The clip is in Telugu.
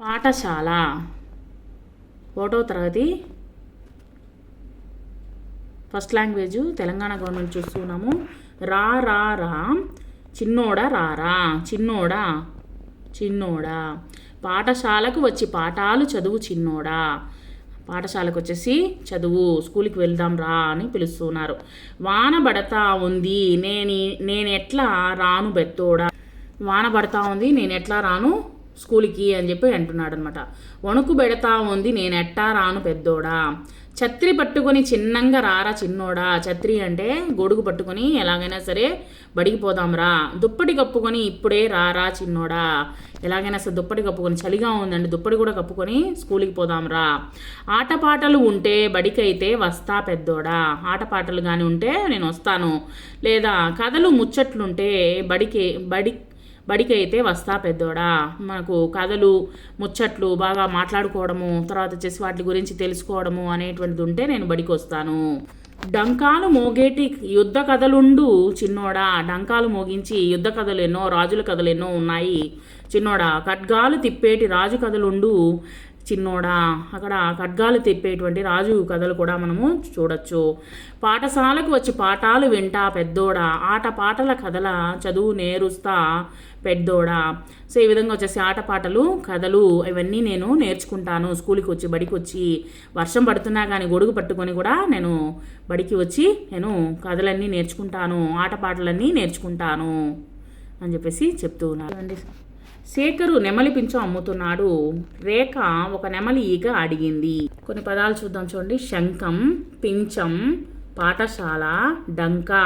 పాఠశాల. ఒకటో తరగతి. ఫస్ట్ లాంగ్వేజ్ తెలంగాణ గవర్నమెంట్ చూస్తున్నాము. రా రా రా. చిన్నోడా రారా చిన్నోడా చిన్నోడా. పాఠశాలకు వచ్చి పాఠాలు చదువు చిన్నోడా. పాఠశాలకు వచ్చేసి చదువు స్కూల్కి వెళ్దాం రా అని పిలుస్తున్నారు. వాన పడతా ఉంది. నేను నేను ఎట్లా రాను బెత్తోడా? వాన పడతా ఉంది. నేను ఎట్లా రాను? స్కూల్కి అని చెప్పి అంటున్నాడు అనమాట వణుకు పెడతా ఉంది నేను ఎట్టా రాను పెద్దోడా? ఛత్రి పట్టుకొని చిన్నంగా రారా చిన్నోడా? ఛత్రి అంటే గొడుగు పట్టుకొని ఎలాగైనా సరే బడికి దుప్పటి కప్పుకొని ఇప్పుడే రారా చిన్నోడా? ఎలాగైనా సరే దుప్పటి కప్పుకొని చలిగా ఉందండి దుప్పటి కూడా కప్పుకొని స్కూల్కి పోదాంరా. ఆటపాటలు ఉంటే బడికైతే వస్తా పెద్దోడా? ఆటపాటలు కానీ ఉంటే నేను వస్తాను. లేదా కథలు ముచ్చట్లుంటే బడికి బడి బడికి అయితే వస్తా పెద్దోడా. మనకు కథలు ముచ్చట్లు బాగా మాట్లాడుకోవడము తర్వాత వచ్చేసి వాటి గురించి తెలుసుకోవడము అనేటువంటిది ఉంటే నేను బడికి వస్తాను డంకాలు మోగేటి యుద్ధ కథలుండు చిన్నోడా. డంకాలు మోగించి యుద్ధ కథలు ఎన్నో రాజుల కథలు ఎన్నో ఉన్నాయి. చిన్నోడా ఖడ్గాలు తిప్పేటి రాజు కథలుండు. చిన్నోడా? అక్కడ ఖడ్గాలు తెప్పేటువంటి రాజు కథలు కూడా మనము చూడొచ్చు. పాఠశాలకు వచ్చి పాఠాలు వింటా పెద్దోడా? ఆట పాటల కథల చదువు నేరుస్తా పెద్దోడా? సో ఈ విధంగా వచ్చేసి ఆటపాటలు కథలు ఇవన్నీ నేను నేర్చుకుంటాను. స్కూల్కి వచ్చి బడికి వచ్చి వర్షం పడుతున్నా కానీ గొడుగు పట్టుకొని కూడా నేను బడికి వచ్చి నేను కథలన్నీ నేర్చుకుంటాను. ఆటపాటలన్నీ నేర్చుకుంటాను అని చెప్పేసి చెప్తూ ఉన్నారు శేఖరు నెమలి పింఛం అమ్ముతున్నాడు. రేఖ ఒక నెమలి ఈగ అడిగింది. కొన్ని పదాలు చూద్దాం చూడండి. శంఖం పించం పాఠశాల డంకా.